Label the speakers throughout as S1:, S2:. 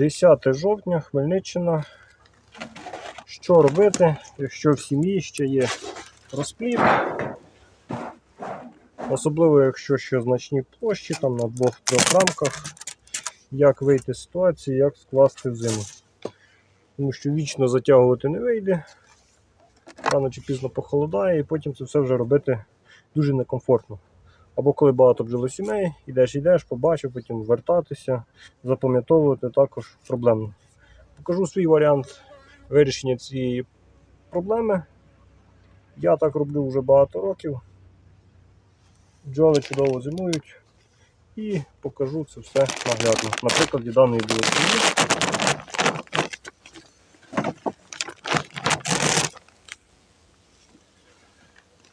S1: 10 жовтня, Хмельниччина. Що робити, якщо в сім'ї ще є розплід? Особливо, якщо ще значні площі, там на двох-трьох рамках, як вийти з ситуації, як скласти зиму. Тому що вічно затягувати не вийде, рано чи пізно похолодає, і потім це все вже робити дуже некомфортно. Або коли багато бджолосімей, ідеш, йдеш, побачив, потім вертатися, запам'ятовувати також проблемно. Покажу свій варіант вирішення цієї проблеми. Я так роблю вже багато років. Бджоли чудово зимують і покажу це все наглядно. На прикладі даної білосім'ї.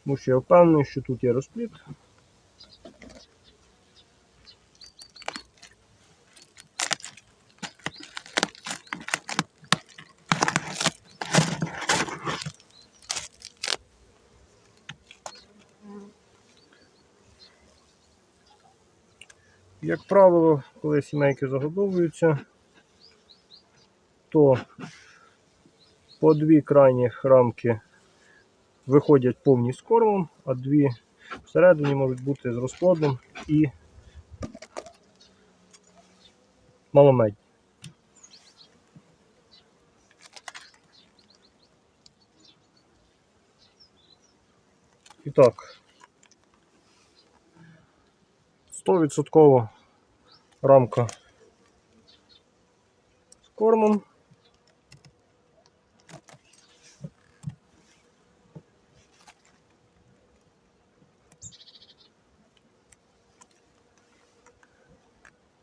S1: Тому що я впевнений, що тут є розплід. Як правило, коли сімейки загодовуються, то по дві крайніх рамки виходять повні з кормом, а дві всередині можуть бути з розплодом і маломедні. І так, 100% рамка з кормом.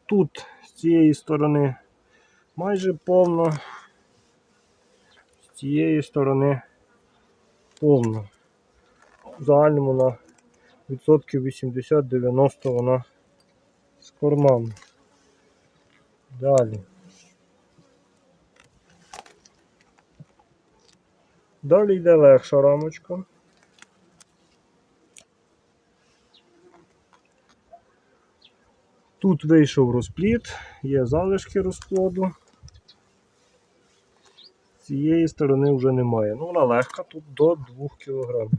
S1: Тут з цієї сторони майже повно, з цієї сторони повно. В загальному на відсотків 80-90 вона з кормами. Далі. Далі йде легша рамочка. Тут вийшов розплід, є залишки розплоду. З цієї сторони вже немає. Ну, вона легка, тут до 2 кг.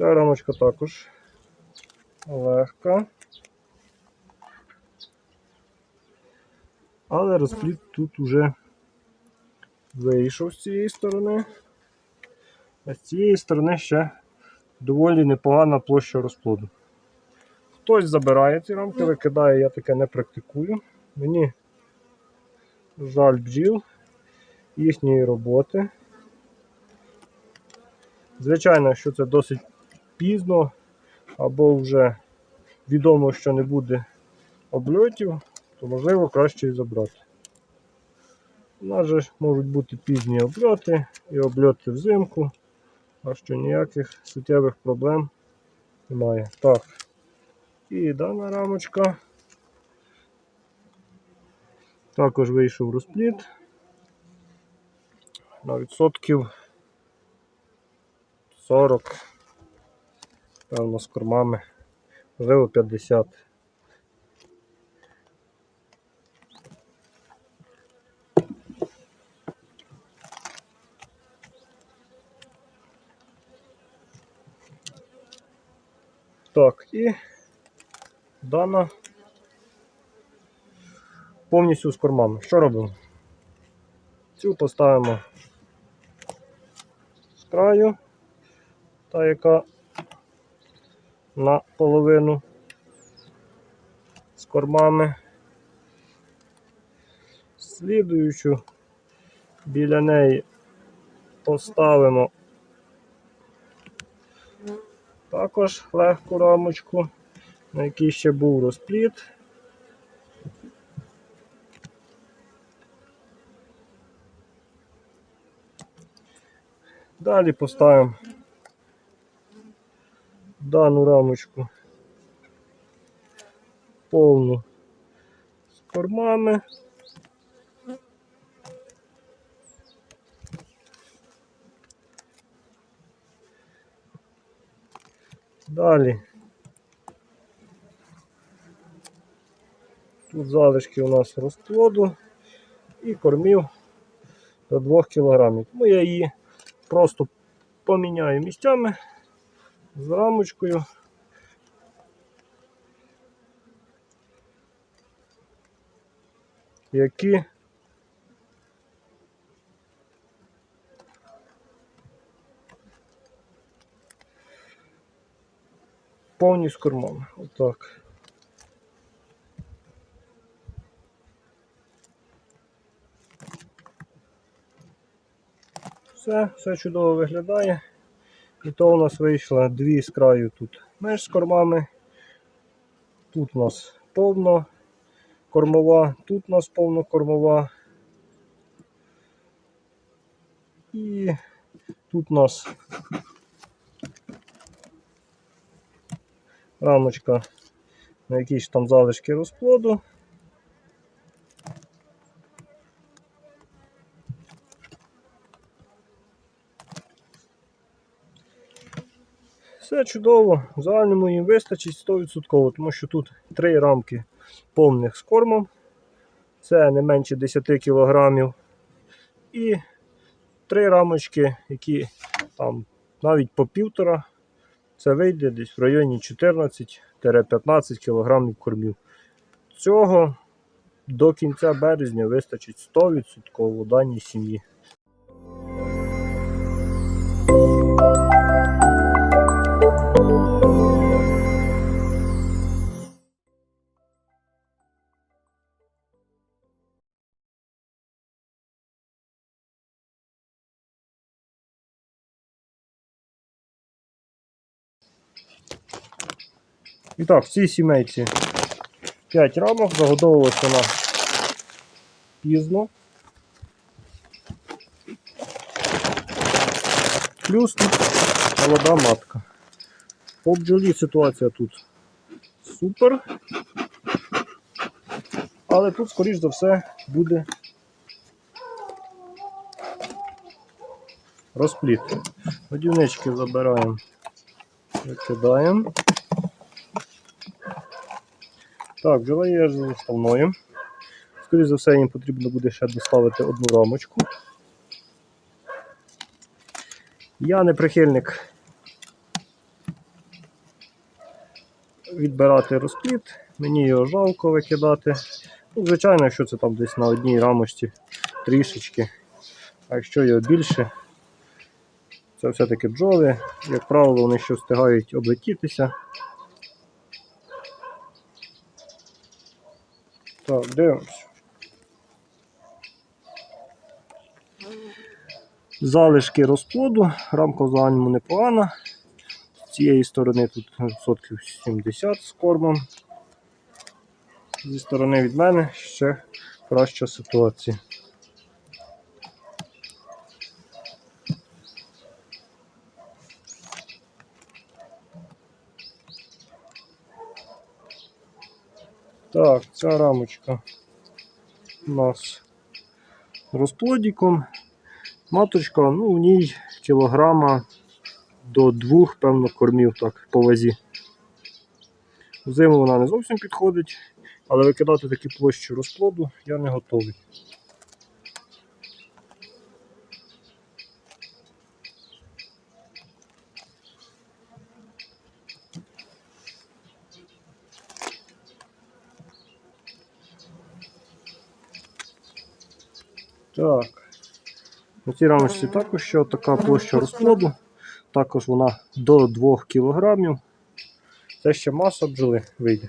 S1: Ця рамочка також легка. Але розплід тут уже вийшов з цієї сторони. А з цієї сторони ще доволі непогана площа розплоду. Хтось забирає ці рамки, викидає, я таке не практикую. Мені жаль бджіл, їхньої роботи. Звичайно, що це досить пізно, або вже відомо, що не буде обльотів, то можливо краще і забрати. У нас же можуть бути пізні обльоти і обльоти взимку, а що ніяких суттєвих проблем немає. Так, і дана рамочка. Також вийшов розплід на відсотків 40, певно, з кормами, можливо 50. Так, і дана повністю з кормами. Що робимо? Цю поставимо з краю, та яка наполовину з кормами. Слідуючу біля неї поставимо також легку рамочку, на якій ще був розплід. Далі поставимо дану рамочку повну з кормами. Далі. Тут залишки у нас розплоду і кормів до 2 кг. Тому я її просто поміняю місцями з рамочкою. Які повні з кормом. Отак. Все, все чудово виглядає. І то у нас вийшло дві з краю тут меж з кормами. Тут у нас повно кормова, тут у нас повно кормова. І тут у нас рамочка на якісь там залишки розплоду. Все чудово, в загальному їм вистачить 100%, тому що тут три рамки повних з кормом. Це не менше 10 кг. І три рамочки, які там навіть по півтора. Це вийде десь в районі 14-15 кг кормів. Цього до кінця березня вистачить 100% даній сім'ї. І так, в цій сімейці 5 рамок, загодовувалася вона пізно. Плюс тут молода матка. По бджолі ситуація тут супер. Але тут, скоріш за все, буде розпліт. Годівнички забираємо, викидаємо. Так, бджола є заставною. Скоріше за все, їм потрібно буде ще доставити одну рамочку. Я не прихильник відбирати розпліт, мені його жалко викидати. Ну, Звичайно, якщо це там десь на одній рамочці трішечки. А якщо його більше, це все-таки бджоли. Як правило, вони ще встигають облетітися. Так, дивимось. Залишки розплоду, рамка в загальному непогана. З цієї сторони тут відсотків 70 з кормом. Зі сторони від мене ще краща ситуація. Так, ця рамочка у нас з розплодиком. Маточка, ну, в ній кілограма до двох, певно, кормів так, по вазі. В Зиму вона не зовсім підходить, але викидати такі площі розплоду я не готовий. Так. На цій рамочці також ще така площа розплоду. Також вона до 2 кг. Це ще маса бджоли вийде.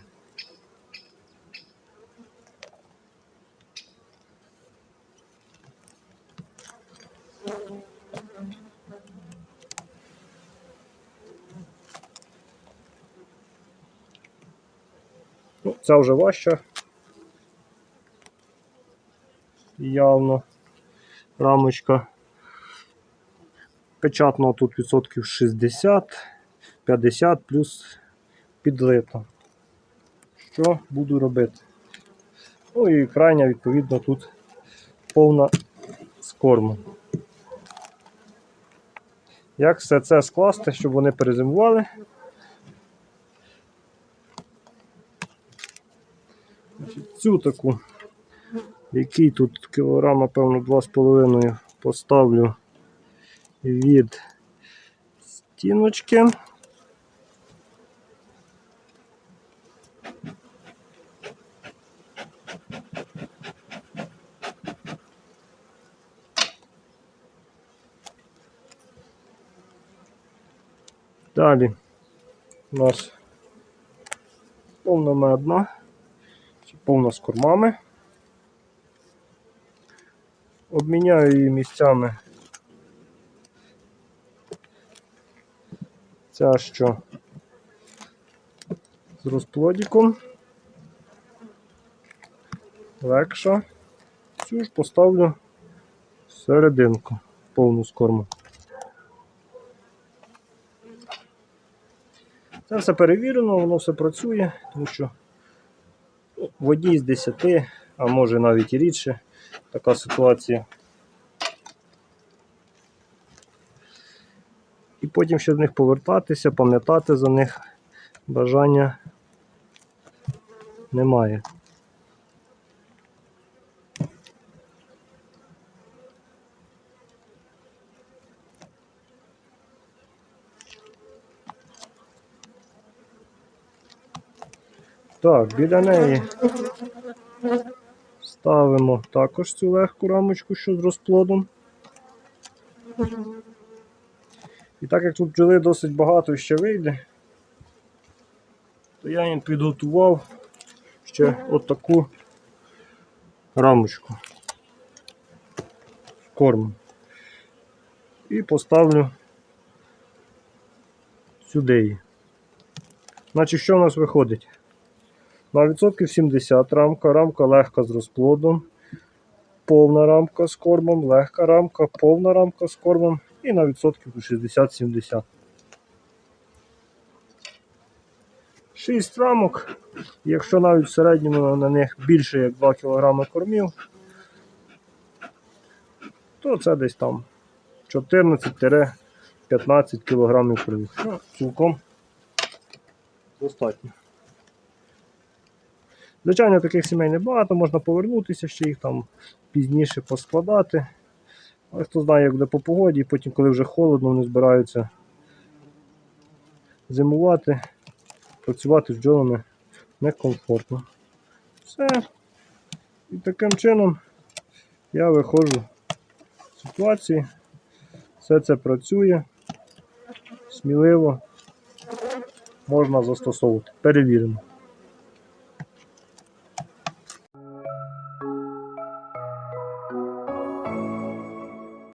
S1: Ну, ця вже важча. Явно рамочка. Печатно тут відсотків 60, 50 плюс підлита. Що буду робити? Ну і крайня, відповідно, тут повна скорма. Як все це скласти, щоб вони перезимували? Цю таку який тут кілограм, напевно, 2,5 поставлю від стіночки. Далі у нас повна медна, повна з кормами. Обміняю її місцями. Ця що з розплодіком. Легша. Цю ж поставлю серединку повну з корму. Це все перевірено, воно все працює, тому що ну, в одній з 10, а може навіть і рідше, така ситуація. І потім ще до них повертатися, пам'ятати за них бажання немає. Так, біля неї ставимо також цю легку рамочку, що з розплодом. І так як тут бджоли досить багато ще вийде, то я їм підготував ще отаку рамочку з кормом. І поставлю сюди її. Значить, що в нас виходить? На відсотків 70 рамка, рамка легка з розплодом, повна рамка з кормом, легка рамка, повна рамка з кормом і на відсотків 60-70. 6 рамок. Якщо навіть в середньому на них більше як 2 кг кормів, то це десь там 14-15 кг кормів. Ну, цілком достатньо. Звичайно, таких сімей небагато, можна повернутися, ще їх там пізніше поскладати. Але хто знає, як буде по погоді, потім, коли вже холодно, вони збираються зимувати, працювати з бджолами некомфортно. Все. І таким чином я виходжу з ситуації. Все це працює сміливо можна застосовувати. Перевірено.